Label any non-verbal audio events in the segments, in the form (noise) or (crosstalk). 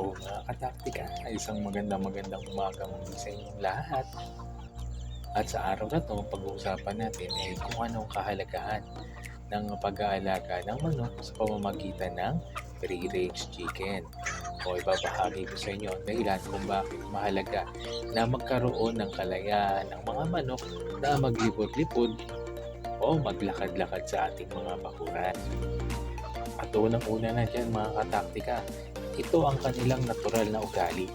O mga kataktika, isang magandang magandang umaga mong sa inyong lahat. At sa araw na to, pag-uusapan natin ay kung anong kahalagahan ng pag-aalaga ng manok sa pamamagitan ng free-range chicken. O ibabahagi ko sa inyo dahilan kung bakit mahalaga na magkaroon ng kalayaan ng mga manok na maglipod-lipod o maglakad-lakad sa ating mga bakuran. At unang-una na dyan mga kataktika, ito ang kanilang natural na ugali.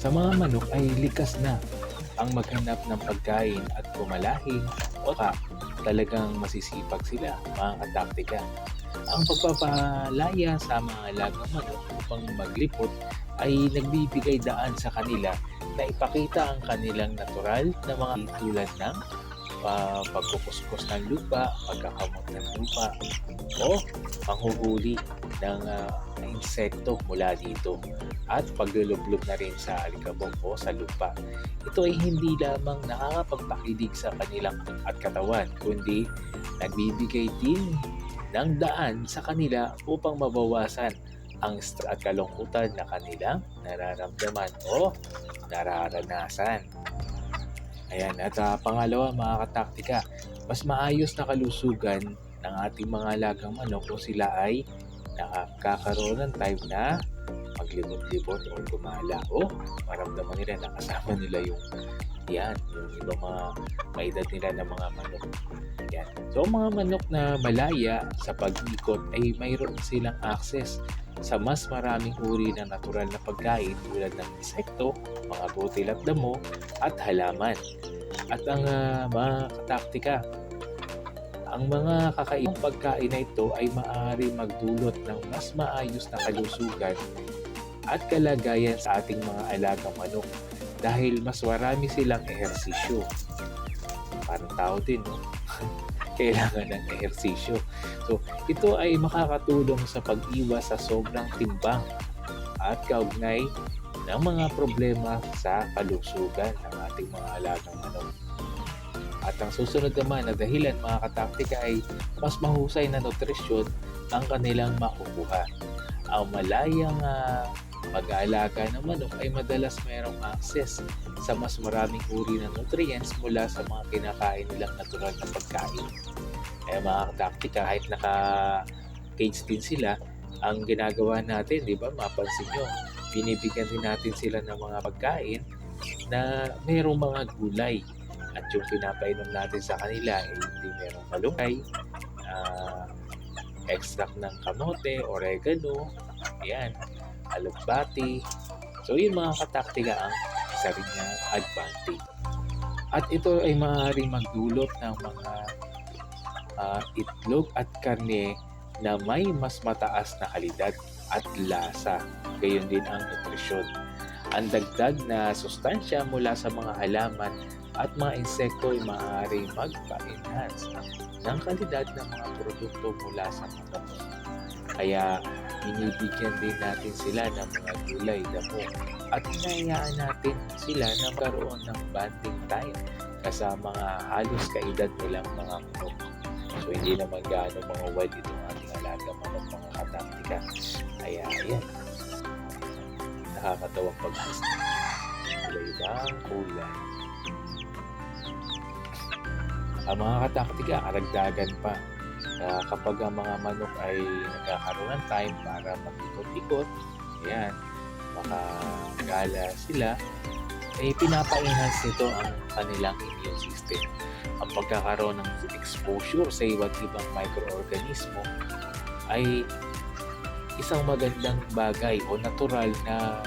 Sa mga manok ay likas na ang maghanap ng pagkain at kumalahing o ka, talagang masisipag sila mga kataktika. Ang pagpapalaya sa mga alagang manok upang maglipot ay nagbibigay daan sa kanila na ipakita ang kanilang natural na mga tulad ng uh, pagkukuskus ng lupa, pagkakamot ng lupa, o panghuhuli ng uh, insekto mula dito at paglulublob na rin sa alikabok o sa lupa. Ito ay hindi lamang nakakapagpakilig sa kanilang at katawan, kundi nagbibigay din ng daan sa kanila upang mabawasan ang stress at kalungkutan na kanilang nararamdaman o nararanasan. Ayan, at uh, pangalawa mga kataktika, mas maayos na kalusugan ng ating mga alagang manok kung sila ay nakakaroon ng time na maglibot-libot o gumala o maramdaman nila na nila yung yan, yung ibang mga maedad nila ng mga manok. Yan. So, ang mga manok na malaya sa pag-ikot ay mayroon silang access sa mas maraming uri ng natural na pagkain tulad ng insekto, mga butil at damo, at halaman. At ang uh, mga kataktika, ang mga kakaibang pagkain na ito ay maaari magdulot ng mas maayos na kalusugan at kalagayan sa ating mga alagang manok dahil mas marami silang ehersisyo. Parang tao din, no? (laughs) Kailangan ng ehersisyo. So, ito ay makakatulong sa pag-iwas sa sobrang timbang at kaugnay ng mga problema sa kalusugan ng ating mga alagang manok. At ang susunod naman na dahilan mga kataktika ay mas mahusay na nutrisyon ang kanilang makukuha. Ang malayang uh, pag-aalaga ng manok ay madalas mayroong access sa mas maraming uri ng nutrients mula sa mga kinakain nilang natural na pagkain. Kaya mga kataktika, kahit naka-cage din sila, ang ginagawa natin, di ba, mapansin nyo, binibigyan din natin sila ng mga pagkain na mayroong mga gulay at yung pinapainom natin sa kanila ay hindi merong malunggay, uh, extract ng kamote, oregano, yan, alugbati. So yung mga kataktika ang isa rin na advantage. At ito ay maaaring magdulot ng mga uh, itlog at karne na may mas mataas na kalidad at lasa. Gayon din ang nutrisyon. Ang dagdag na sustansya mula sa mga halaman at mga insekto ay maaaring magpa-enhance ng kalidad ng mga produkto mula sa manok. Kaya binibigyan din natin sila ng mga gulay, damo at hinayaan natin sila na magkaroon ng bonding time kasama mga halos kaedad nilang mga manok. So hindi naman gaano mga wild itong ating alaga manok mga kataktika. Kaya ayan, nakakatawang paghasta. Kulay bang kulay? Ang mga kataktika, karagdagan pa. Uh, kapag ang mga manok ay nagkakaroon ng time para mag-ikot-ikot, ayan, makagala sila, ay eh, pinapa-enhance nito ang kanilang immune system. Ang pagkakaroon ng exposure sa iba't ibang microorganismo ay isang magandang bagay o natural na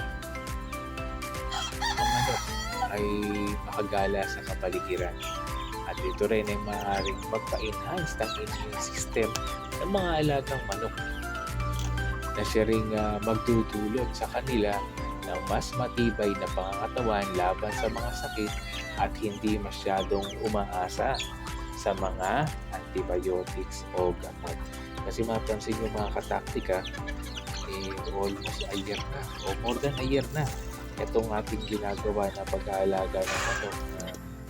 ang manok ay makagala sa kapaligiran. At ito rin ay maaaring magpa-enhance ng immune system ng mga alagang manok na siya rin uh, magdudulot sa kanila ng mas matibay na pangangatawan laban sa mga sakit at hindi masyadong umaasa sa mga antibiotics o gamot. Kasi mapansin nyo mga kataktika, eh, almost a year na o more than a year na itong ating ginagawa na pag-aalaga ng manok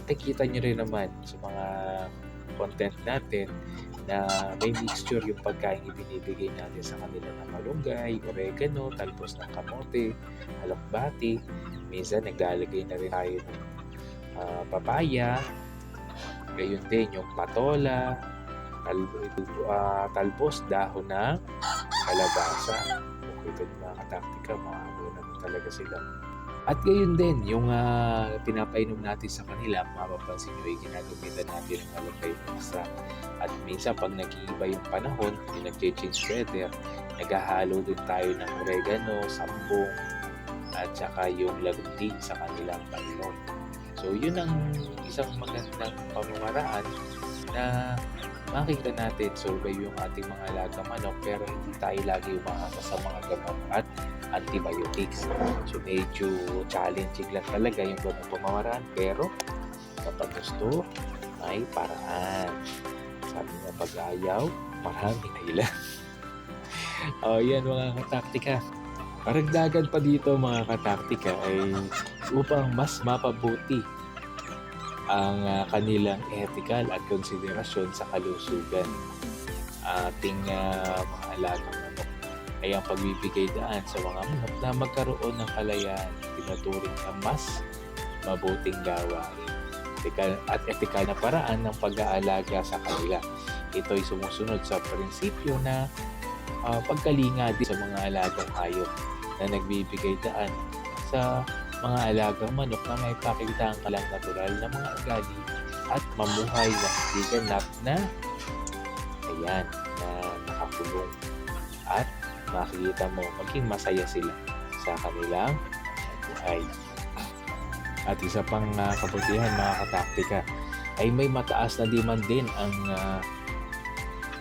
nakikita nyo rin naman sa mga content natin na may mixture yung pagkain ibinibigay natin sa kanila na malunggay, oregano, talbos ng kamote, alokbati. Minsan naglalagay na rin tayo ng ah, papaya, gayon din yung patola, tal ah, talbos, dahon ng kalabasa. Okay, ito yung mga kataktika, mga talaga sila. At gayon din, yung ah, pinapainom natin sa kanila, mapapansin nyo, ay ginagamitan natin ng alakay extra. At minsan, pag nag-iiba yung panahon, yung nag-change weather, naghahalo din tayo ng oregano, sambong, at saka yung lagunting sa kanilang painom. So, yun ang isang magandang pamamaraan na makikita natin survive yung ating mga alaga manok pero hindi tayo lagi umaasa sa mga gamot at antibiotics. So medyo challenging lang talaga yung ganung pamamaraan pero kapag gusto may paraan. Sabi nga pag ayaw, maraming dahilan. (laughs) o yan mga kataktika. Karagdagan pa dito mga kataktika ay upang mas mapabuti ang ah, kanilang ethical at konsiderasyon sa kalusugan. Ating ah, mga alagang ay ang pagbibigay daan sa mga manok na magkaroon ng kalayaan. Tinuturing na mas mabuting gawain. At etikal na paraan ng pag-aalaga sa kanila. Ito ay sumusunod sa prinsipyo na ah, pagkalinga din sa mga alagang hayop na nagbibigay daan sa mga alagang manok na may pakitang kalang natural na mga ugali at mamuhay na hindi na ayan, na nakakulong. At makikita mo maging masaya sila sa kanilang buhay. At isa pang ah, kabutihan mga kataktika ay may mataas na demand din ang ah,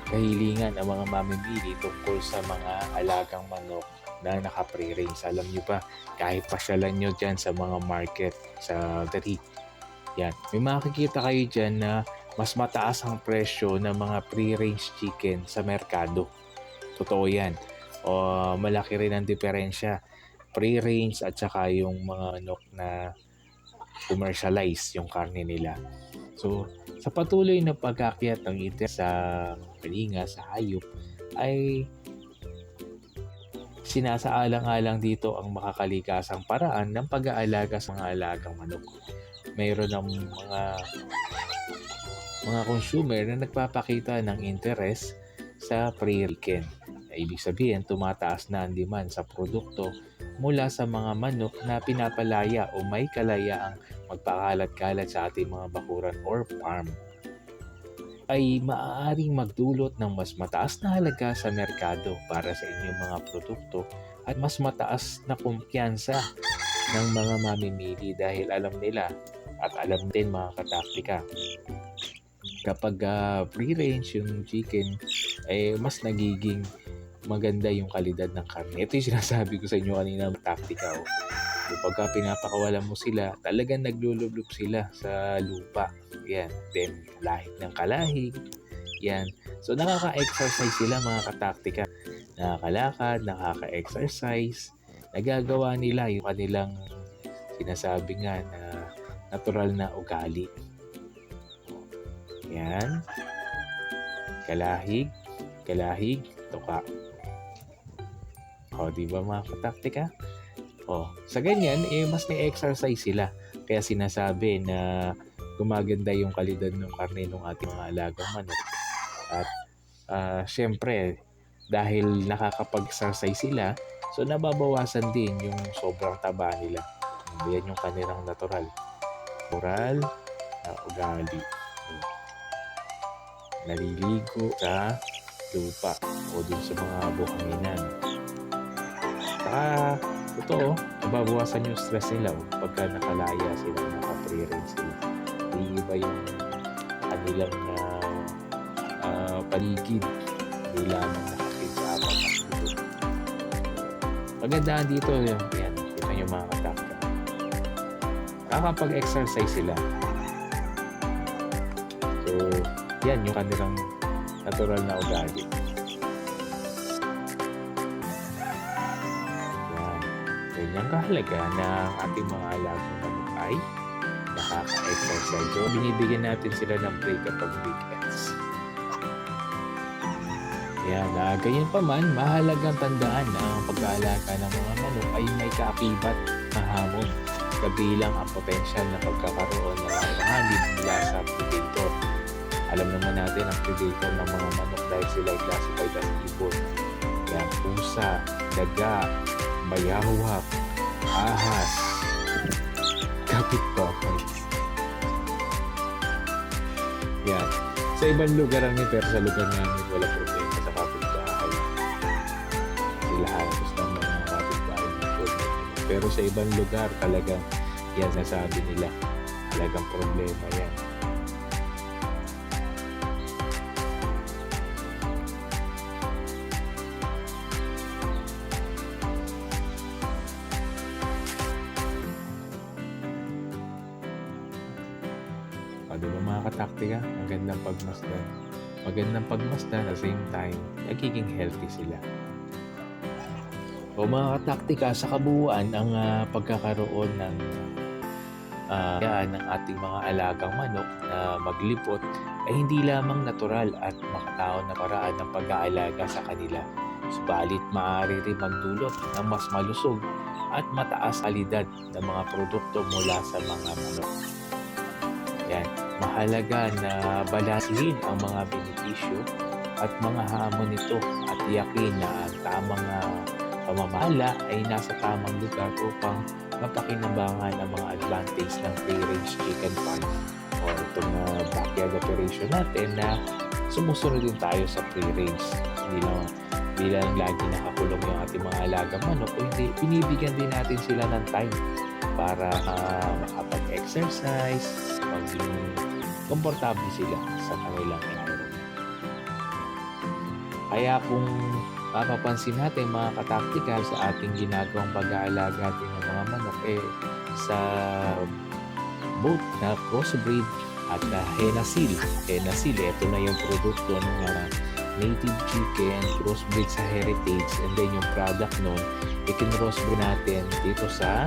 kahilingan ng mga mamimili tungkol sa mga alagang manok na naka-free range. Alam nyo ba, kahit pasyalan nyo dyan sa mga market, sa dati, yan, may makikita kayo dyan na mas mataas ang presyo ng mga free-range chicken sa merkado. Totoo yan. O malaki rin ang diferensya. Free-range at saka yung mga manok na commercialize yung karne nila. So, sa patuloy na pagkakyat ng interest sa kalinga, sa hayop, ay sinasaalang-alang dito ang makakalikasang paraan ng pag-aalaga sa mga alagang manok. Mayroon ng mga mga consumer na nagpapakita ng interest sa pre-weekend. Ibig sabihin, tumataas na ang demand sa produkto mula sa mga manok na pinapalaya o may kalayaang magpakalat-kalat sa ating mga bakuran or farm. Ay maaaring magdulot ng mas mataas na halaga sa merkado para sa inyong mga produkto at mas mataas na kumpiyansa ng mga mamimili dahil alam nila at alam din mga kataktika. Kapag ah, free range yung chicken ay mas nagiging maganda yung kalidad ng karne. Ito yung sinasabi ko sa inyo kanina taktika. Oh. So, pagka pinapakawalan mo sila, talagang naglulublob sila sa lupa. Yan. Then, lahit ng kalahig. Yan. So, nakaka-exercise sila mga kataktika. Nakakalakad, nakaka-exercise. Nagagawa nila yung kanilang sinasabi nga na natural na ugali. Yan. Kalahig, kalahig, tuka. O, di ba mga kataktika? O, sa ganyan, eh, mas may exercise sila. Kaya sinasabi na gumaganda yung kalidad ng karne ng ating mga alagang manok. At ah, syempre, dahil nakakapag-exercise sila, so nababawasan din yung sobrang taba nila. Yan yung kanilang natural. Moral na ugali. Naliligo sa lupa o dun sa mga buhanginan. Saka, totoo, nababawasan yung stress nila oh, pagka nakalaya sila, naka-free range sila. Iiba yung kanilang ah, ah, paligid. Hindi lamang nakakit sa na sulok. Magandaan dito, yan, yan, yung mga katakta. Nakakapag-exercise sila. So, yan yung kanilang natural na ugali. Ganyan kahalaga na ang ating mga alagang manok ay nakaka-exercise. So, binibigyan natin sila ng break kapag weekends. Yan, uh, ganyan pa man, mahalagang tandaan na ang pag-aalaga ng mga manok ay may kaakibat na hamon kabilang ang potensyal na pagkakaroon ng alamahalin mula sa predator. Alam naman natin ang predator ng mga manok dahil sila ay classified as ibon. Yan, pusa, daga, bayawak, ahas, kapitbahay. Yan. Sa ibang lugar ang pero sa lugar namin wala problema sa kapitbahay. Sila halos ng mga kapitbahay. Pero sa ibang lugar talagang yan nasabi nila. Talagang problema yan. O, di ba mga kataktika? Ang gandang pagmasdan. Magandang pagmasdan at same time, nagiging healthy sila. O mga kataktika, sa kabuuan, ang ah, pagkakaroon ng ah, yan ng ating mga alagang manok na maglipot ay hindi lamang natural at makatao na paraan ng pag-aalaga sa kanila. Subalit maaari rin magdulot ng mas malusog at mataas kalidad ng mga produkto mula sa mga manok. Yan, mahalaga na balansihin ang mga benepisyo at mga hamon nito at yakin na ang tamang ah, pamamahala ay nasa tamang lugar upang mapakinabangan ang mga advantage ng free-range chicken farm o itong uh, backyard operation natin na sumusunod din tayo sa free-range. Hindi lang, hindi lang lagi nakakulong yung ating mga alagang manok, kundi binibigyan din natin sila ng time para uh, makapag-exercise, maging komportable sila sa kanilang environment. Kaya kung mapapansin natin mga kataktikal sa ating ginagawang pag-aalaga natin ng mga manok eh sa both na crossbreed at uh, Henasil. Henasil, ito na yung produkto ng uh, native chicken, crossbreed sa heritage, and then yung product nun, ikin-crossbreed natin dito sa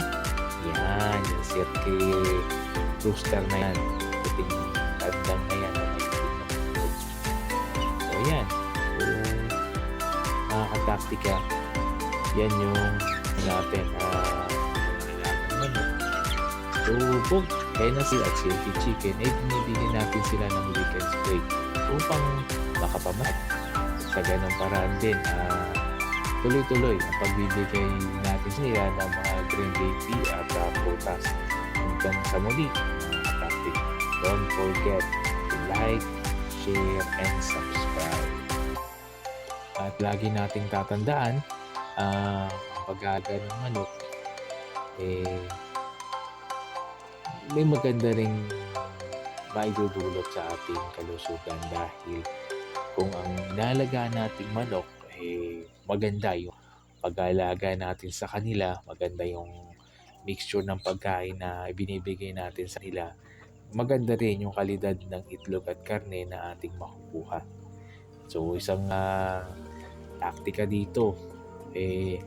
yan, yung Cirque Rooster na yan. Puting tandang na yan. na na. So, yan. So, mga kataktika, yan yung natin uh, manok. So, both Hennessy at Silky Chicken, eh, binibigyan natin sila ng weekend break upang makapamat. Sa ganong paraan din, ah, tuloy-tuloy ang pagbibigay natin nila ng mga green baby at uh, prutas. Hanggang sa muli, mga kataktik. Don't forget to like, share, and subscribe. At lagi nating tatandaan, ah, ang pag-aaga ng manok, eh, may maganda ring maidudulot sa ating kalusugan dahil kung ang inalaga nating manok eh maganda yung pag-aalaga natin sa kanila, maganda yung mixture ng pagkain na ibinibigay natin sa kanila, maganda rin yung kalidad ng itlog at karne na ating makukuha. So isang uh, taktika dito eh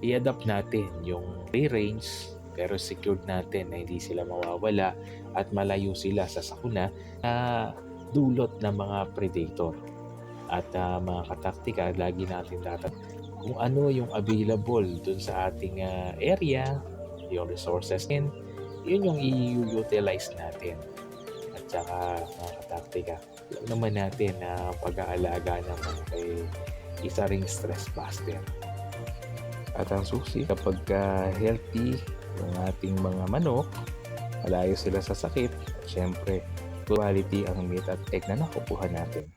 i-adapt natin yung free range pero secured natin na hindi sila mawawala at malayo sila sa sakuna na dulot ng mga predator. At uh, mga kataktika, lagi natin dapat kung ano yung available dun sa ating uh, area, yung resources din, yun yung i-utilize natin. At saka mga kataktika, alam naman natin na pag-aalaga naman kay isa ring stress buster. At ang susi, kapag uh, healthy yung ating mga manok, malayo sila sa sakit, syempre, quality ang meat at egg na nakukuha natin.